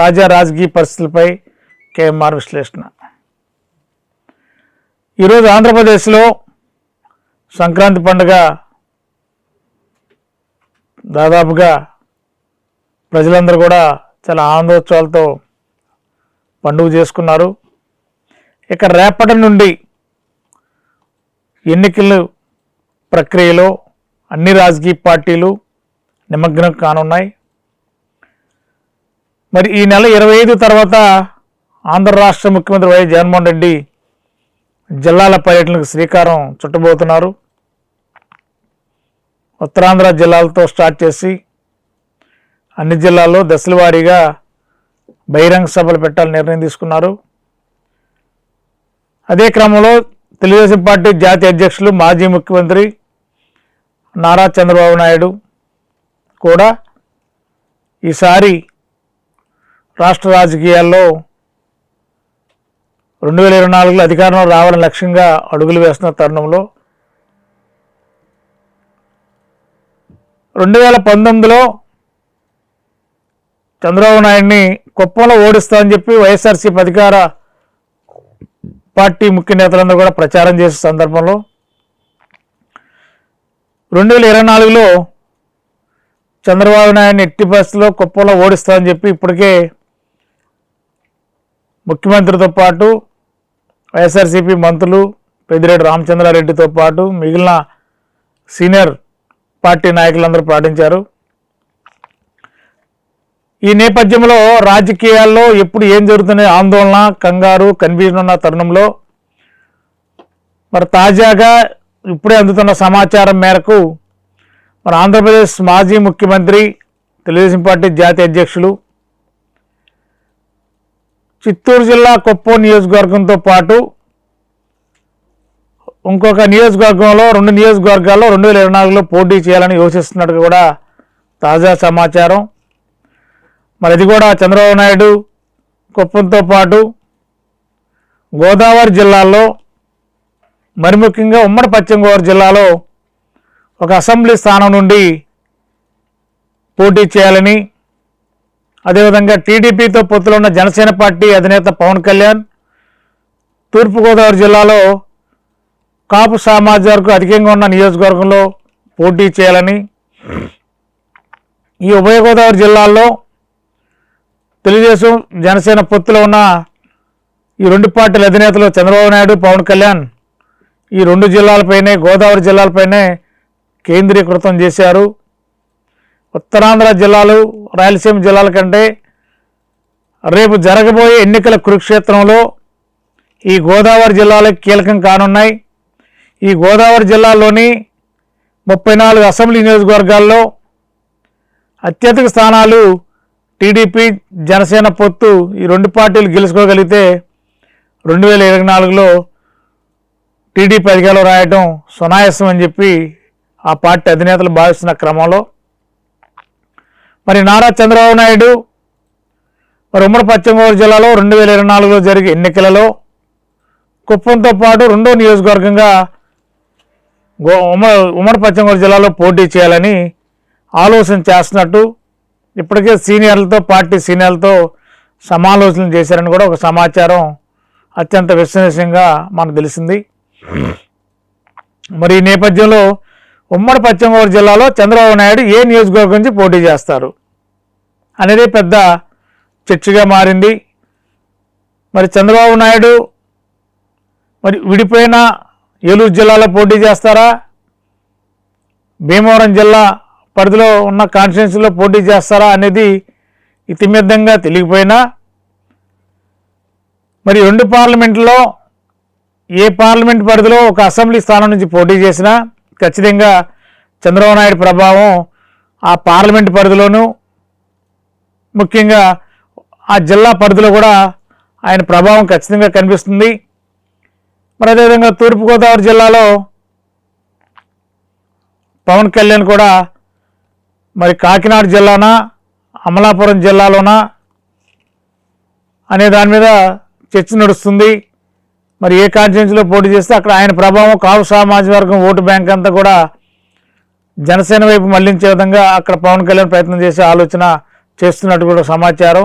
తాజా రాజకీయ పరిస్థితులపై కేఎంఆర్ విశ్లేషణ. ఈరోజు ఆంధ్రప్రదేశ్లో సంక్రాంతి పండుగ దాదాపుగా ప్రజలందరూ కూడా చాలా ఆనందోత్సవాలతో పండుగ చేసుకున్నారు. ఇక రేపటి నుండి ఎన్నికల ప్రక్రియలో అన్ని రాజకీయ పార్టీలు నిమగ్నం కానున్నాయి. మరి ఈ నెల ఇరవై ఐదు తర్వాత ఆంధ్ర రాష్ట్ర ముఖ్యమంత్రి వైఎస్ జగన్మోహన్ రెడ్డి జిల్లాల పర్యటనకు శ్రీకారం చుట్టబోతున్నారు. ఉత్తరాంధ్ర జిల్లాలతో స్టార్ట్ చేసి అన్ని జిల్లాల్లో దశల వారీగా బహిరంగ సభలు పెట్టాలని నిర్ణయం తీసుకున్నారు. అదే క్రమంలో తెలుగుదేశం పార్టీ జాతీయ అధ్యక్షులు మాజీ ముఖ్యమంత్రి నారా చంద్రబాబు నాయుడు కూడా ఈసారి రాష్ట్ర రాజకీయాల్లో రెండు వేల ఇరవై నాలుగులో అధికారంలో రావాలని లక్ష్యంగా అడుగులు వేస్తున్న తరుణంలో రెండు వేల పంతొమ్మిదిలో చంద్రబాబు నాయుడిని కుప్పంలో ఓడిస్తామని చెప్పి వైఎస్ఆర్సీపీ అధికార పార్టీ ముఖ్య నేతలందరూ కూడా ప్రచారం చేసే సందర్భంలో రెండు వేల ఇరవై నాలుగులో చంద్రబాబు నాయుడిని ఎట్టి పరిస్థితుల్లో కుప్పంలో ఓడిస్తామని చెప్పి ఇప్పటికే ముఖ్యమంత్రితో పాటు వైఎస్ఆర్సీపీ మంత్రులు పెద్దిరెడ్డి రామచంద్రారెడ్డితో పాటు మిగిలిన సీనియర్ పార్టీ నాయకులందరూ పాటించారు. ఈ నేపథ్యంలో రాజకీయాల్లో ఎప్పుడు ఏం జరుగుతుంది ఆందోళన కంగారు కన్ఫ్యూజన్ ఉన్న తరుణంలో మరి తాజాగా ఇప్పుడే అందుతున్న సమాచారం మేరకు మన ఆంధ్రప్రదేశ్ మాజీ ముఖ్యమంత్రి తెలుగుదేశం పార్టీ జాతీయ అధ్యక్షులు చిత్తూరు జిల్లా కొప్పో నియోజకవర్గంతో పాటు ఇంకొక నియోజకవర్గంలో రెండు నియోజకవర్గాల్లో రెండు వేల ఇరవై నాలుగులో పోటీ చేయాలని యోచిస్తున్నట్టు కూడా తాజా సమాచారం. మరి అది కూడా చంద్రబాబు నాయుడు కుప్పంతో పాటు గోదావరి జిల్లాలో మరి ముఖ్యంగా ఉమ్మడి పశ్చిమ గోదావరి జిల్లాలో ఒక అసెంబ్లీ స్థానం నుండి పోటీ చేయాలని అదేవిధంగా టీడీపీతో పొత్తులో ఉన్న జనసేన పార్టీ అధినేత పవన్ కళ్యాణ్ తూర్పుగోదావరి జిల్లాలో కాపు సామాజిక అధికంగా ఉన్న నియోజకవర్గంలో పోటీ చేయాలని ఈ ఉభయ గోదావరి జిల్లాల్లో తెలుగుదేశం జనసేన పొత్తులో ఉన్న ఈ రెండు పార్టీల అధినేతలు చంద్రబాబు నాయుడు పవన్ కళ్యాణ్ ఈ రెండు జిల్లాలపైనే గోదావరి జిల్లాలపైనే కేంద్రీకృతం చేశారు. ఉత్తరాంధ్ర జిల్లాలు రాయలసీమ జిల్లాల కంటే రేపు జరగబోయే ఎన్నికల కురుక్షేత్రంలో ఈ గోదావరి జిల్లాలకు కీలకం కానున్నాయి. ఈ గోదావరి జిల్లాలోని ముప్పై నాలుగు అసెంబ్లీ నియోజకవర్గాల్లో అత్యధిక స్థానాలు టీడీపీ జనసేన పొత్తు ఈ రెండు పార్టీలు గెలుచుకోగలిగితే రెండు వేల ఇరవై నాలుగులో టీడీపీ అధికారులు రాయటం సునాయాసం అని చెప్పి ఆ పార్టీ అధినేతలు భావిస్తున్న క్రమంలో మరి నారా చంద్రబాబు నాయుడు మరి ఉమ్మడి పశ్చిమ గోదావరి జిల్లాలో రెండు వేల ఇరవై నాలుగులో జరిగే ఎన్నికలలో కుప్పంతో పాటు రెండో నియోజకవర్గంగా గో ఉమ్మడి ఉమ్మడి పశ్చిమ గోదావరి జిల్లాలో పోటీ చేయాలని ఆలోచన చేస్తున్నట్టు ఇప్పటికే సీనియర్లతో పార్టీ సీనియర్లతో సమాలోచన చేశారని కూడా ఒక సమాచారం అత్యంత విశ్వసనీయంగా మనకు తెలిసింది. మరి ఈ నేపథ్యంలో ఉమ్మడి పశ్చిమ గోదావరి జిల్లాలో చంద్రబాబు నాయుడు ఏ నియోజకవర్గం నుంచి పోటీ చేస్తారు అనేది పెద్ద చర్చగా మారింది. మరి చంద్రబాబు నాయుడు మరి విడిపోయిన ఏలూరు జిల్లాలో పోటీ చేస్తారా? భీమవరం జిల్లా పరిధిలో ఉన్న కాన్స్టిట్యున్సీలో పోటీ చేస్తారా అనేది ఇతిమిద్దంగా తెలియకపోయినా మరి రెండు పార్లమెంట్లో ఏ పార్లమెంట్ పరిధిలో ఒక అసెంబ్లీ స్థానం నుంచి పోటీ చేసినా ఖచ్చితంగా చంద్రబాబు నాయుడు ప్రభావం ఆ పార్లమెంట్ పరిధిలోనూ ముఖ్యంగా ఆ జిల్లా పరిధిలో కూడా ఆయన ప్రభావం ఖచ్చితంగా కనిపిస్తుంది. మరి అదేవిధంగా తూర్పుగోదావరి జిల్లాలో పవన్ కళ్యాణ్ కూడా మరి కాకినాడ జిల్లాన అమలాపురం జిల్లాలోనా అనే దాని మీద చర్చ నడుస్తుంది. మరి ఏ కాన్స్టిట్యున్సీలో పోటీ చేస్తే అక్కడ ఆయన ప్రభావం కాపు సామాజిక వర్గం ఓటు బ్యాంక్ అంతా కూడా జనసేన వైపు మళ్ళించే విధంగా అక్కడ పవన్ కళ్యాణ్ ప్రయత్నం చేసే ఆలోచన చేస్తున్నట్టు కూడా సమాచారం.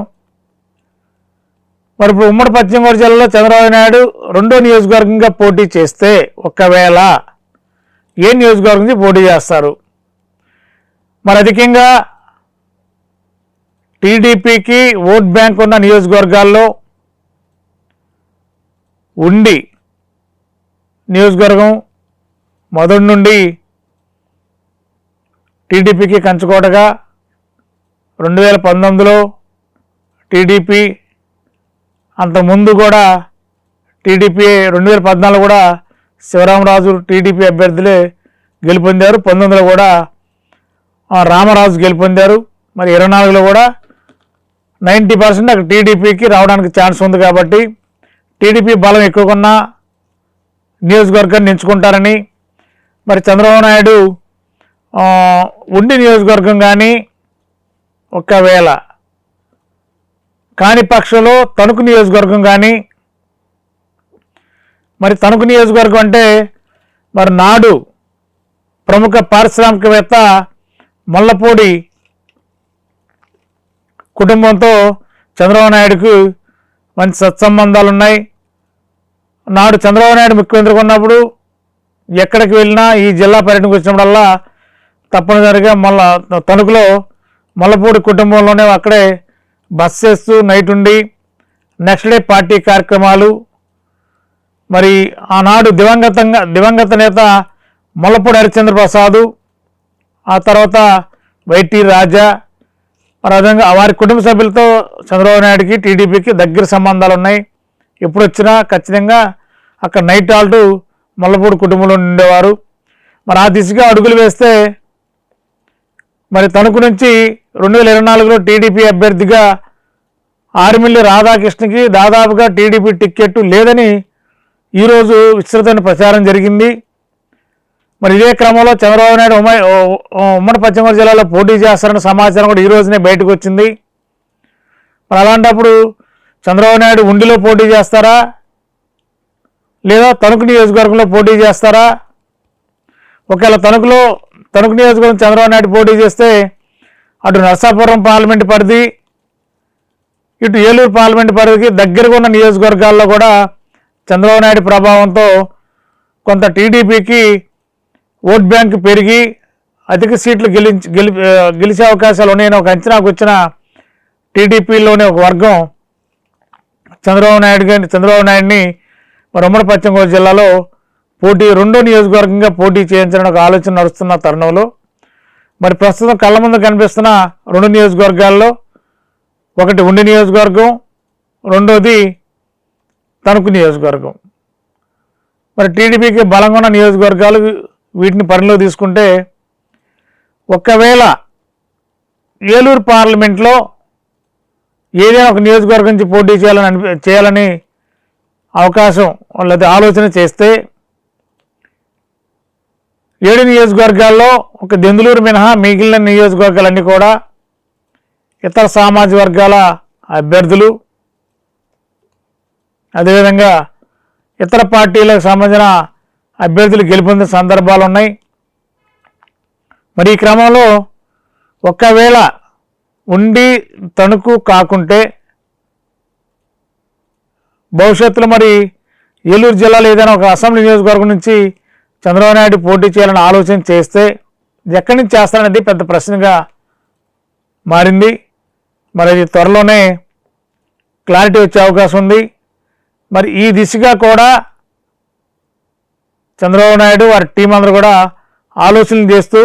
మరి ఇప్పుడు ఉమ్మడి పశ్చిమ గోదావరి జిల్లాలో చంద్రబాబు నాయుడు రెండో నియోజకవర్గంగా పోటీ చేస్తే ఒకవేళ ఏ నియోజకవర్గం నుంచి పోటీ చేస్తారు? మరి అధికంగా టీడీపీకి ఓట్ బ్యాంక్ ఉన్న నియోజకవర్గాల్లో ఉండి నియోజకవర్గం మొదటి నుండి టీడీపీకి కంచుకోటగా రెండు వేల పంతొమ్మిదిలో టీడీపీ అంతకుముందు కూడా టీడీపీ రెండు వేల పద్నాలుగు కూడా శివరామరాజు టీడీపీ అభ్యర్థులే గెలుపొందారు. పంతొమ్మిదిలో కూడా రామరాజు గెలుపొందారు. మరి ఇరవై నాలుగులో కూడా నైంటీ పర్సెంట్ అక్కడ టీడీపీకి రావడానికి ఛాన్స్ ఉంది కాబట్టి టీడీపీ బలం ఎక్కువకున్న నియోజకవర్గాన్ని ఎంచుకుంటారని మరి చంద్రబాబు నాయుడు ఉండి నియోజకవర్గం కానీ ఒకవేళ కాని పక్షంలో తణుకు నియోజకవర్గం కానీ మరి తణుకు నియోజకవర్గం అంటే మరి నాడు ప్రముఖ పారిశ్రామికవేత్త మల్లపూడి కుటుంబంతో చంద్రబాబు నాయుడుకు మంచి సత్సంబంధాలు ఉన్నాయి నాడు చంద్రబాబు నాయుడు ముఖ్యమంత్రిగా ఉన్నప్పుడు ఎక్కడికి వెళ్ళినా ఈ జిల్లా పర్యటనకు వచ్చినప్పుడల్లా తప్పనిసరిగా మళ్ళా తణుకులో మల్లపూడి కుటుంబంలోనే అక్కడే బస్ చేస్తూ నైట్ ఉండి నెక్స్ట్ డే పార్టీ కార్యక్రమాలు. మరి ఆనాడు దివంగతంగా దివంగత నేత మల్లపూడి హరిశ్చంద్ర ప్రసాదు ఆ తర్వాత వైటి రాజా మరి అదేవిధంగా వారి కుటుంబ సభ్యులతో చంద్రబాబు నాయుడుకి టీడీపీకి దగ్గర సంబంధాలు ఉన్నాయి. ఎప్పుడు వచ్చినా ఖచ్చితంగా అక్కడ నైట్ హాల్ట్ మల్లపూడి కుటుంబంలో ఉండేవారు. మరి ఆ దిశగా అడుగులు వేస్తే మరి తణుకు నుంచి రెండు వేల ఇరవై నాలుగులో టీడీపీ అభ్యర్థిగా ఆర్మిల్లి రాధాకృష్ణకి దాదాపుగా టీడీపీ టిక్కెట్ లేదని ఈరోజు విస్తృతమైన ప్రచారం జరిగింది. మరి ఇదే క్రమంలో చంద్రబాబు నాయుడు ఉమ్మడి ఉమ్మడి పశ్చిమ గోదావరి జిల్లాలో పోటీ చేస్తారన్న సమాచారం కూడా ఈ రోజునే బయటకు వచ్చింది. మరి అలాంటప్పుడు చంద్రబాబు నాయుడు ఉండిలో పోటీ చేస్తారా? లేదా తణుకు నియోజకవర్గంలో పోటీ చేస్తారా? ఒకవేళ తణుకులో తణుకు నియోజకవర్గం చంద్రబాబు నాయుడు పోటీ చేస్తే అటు నరసాపురం పార్లమెంట్ పరిధి ఇటు ఏలూరు పార్లమెంట్ పరిధికి దగ్గరగా ఉన్న నియోజకవర్గాల్లో కూడా చంద్రబాబు నాయుడు ప్రభావంతో కొంత టీడీపీకి ఓట్ బ్యాంక్ పెరిగి అధిక సీట్లు గెలించి గెలి గెలిచే అవకాశాలు ఉన్నాయని ఒక అంచనాకు వచ్చిన టీడీపీలోని ఒక వర్గం చంద్రబాబు నాయుడు గారిని చంద్రబాబు నాయుడిని మరి ఉమ్మడి పశ్చిమ గోదావరి జిల్లాలో పోటీ రెండో నియోజకవర్గంగా పోటీ చేయించాలని ఒక ఆలోచన నడుస్తున్న తరుణంలో మరి ప్రస్తుతం కళ్ళ ముందు కనిపిస్తున్న రెండు నియోజకవర్గాల్లో ఒకటి ఉండి నియోజకవర్గం రెండోది తణుకు నియోజకవర్గం. మరి టీడీపీకి బలంగా ఉన్న నియోజకవర్గాలు వీటిని పరిలో తీసుకుంటే ఒకవేళ ఏలూరు పార్లమెంట్లో ఏదైనా ఒక నియోజకవర్గం నుంచి పోటీ చేయాలని అనిపి చేయాలని అవకాశం లేదా ఆలోచన చేస్తే ఏడు నియోజకవర్గాల్లో ఒక దెందులూరు మినహా మిగిలిన నియోజకవర్గాలన్నీ కూడా ఇతర సామాజిక వర్గాల అభ్యర్థులు అదేవిధంగా ఇతర పార్టీలకు సంబంధించిన అభ్యర్థులు గెలుపొందిన సందర్భాలు ఉన్నాయి మరి ఈ క్రమంలో ఒకవేళ ఉండి తణుకు కాకుంటే భవిష్యత్తులో మరి ఏలూరు జిల్లాలో ఏదైనా ఒక అసెంబ్లీ నియోజకవర్గం నుంచి చంద్రబాబు నాయుడు పోటీ చేయాలని ఆలోచన చేస్తే ఎక్కడి నుంచి చేస్తారనేది పెద్ద ప్రశ్నగా మారింది. మరి అది త్వరలోనే క్లారిటీ వచ్చే అవకాశం ఉంది. మరి ఈ దిశగా కూడా చంద్రబాబు నాయుడు వారి టీం అందరూ కూడా ఆలోచనలు చేస్తూ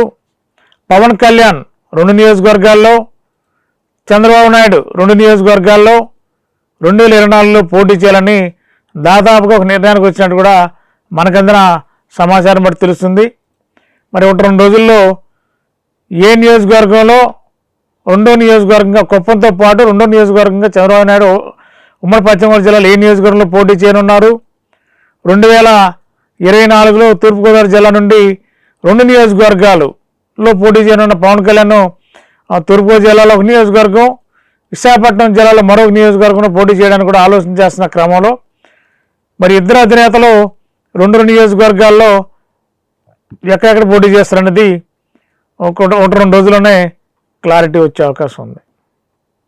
పవన్ కళ్యాణ్ రెండు నియోజకవర్గాల్లో చంద్రబాబు నాయుడు రెండు నియోజకవర్గాల్లో రెండు వేల ఇరవై నాలుగులో పోటీ చేయాలని దాదాపుగా ఒక నిర్ణయానికి వచ్చినట్టు కూడా మనకందన సమాచారం బట్టి తెలుస్తుంది. మరి ఒకటి రెండు రోజుల్లో ఏ నియోజకవర్గంలో రెండో నియోజకవర్గంగా కుప్పంతో పాటు రెండో నియోజకవర్గంగా చంద్రబాబు నాయుడు ఉమ్మడి పశ్చిమ గోదావరి జిల్లాలో ఏ నియోజకవర్గంలో పోటీ చేయనున్నారు? రెండు వేల ఇరవై నాలుగులో తూర్పుగోదావరి జిల్లా నుండి రెండు నియోజకవర్గాలులో పోటీ చేయనున్న పవన్ కళ్యాణ్ ఆ, తూర్పుగోదావరి జిల్లాలో ఒక నియోజకవర్గం విశాఖపట్నం జిల్లాలో మరొక నియోజకవర్గంలో పోటీ చేయడానికి కూడా ఆలోచన చేస్తున్న క్రమంలో మరి ఇద్దరు అధినేతలు రెండు రెండు నియోజకవర్గాల్లో ఎక్కడెక్కడ పోటీ చేస్తారనేది ఒక ఒకటి రెండు రోజుల్లోనే క్లారిటీ వచ్చే అవకాశం ఉంది.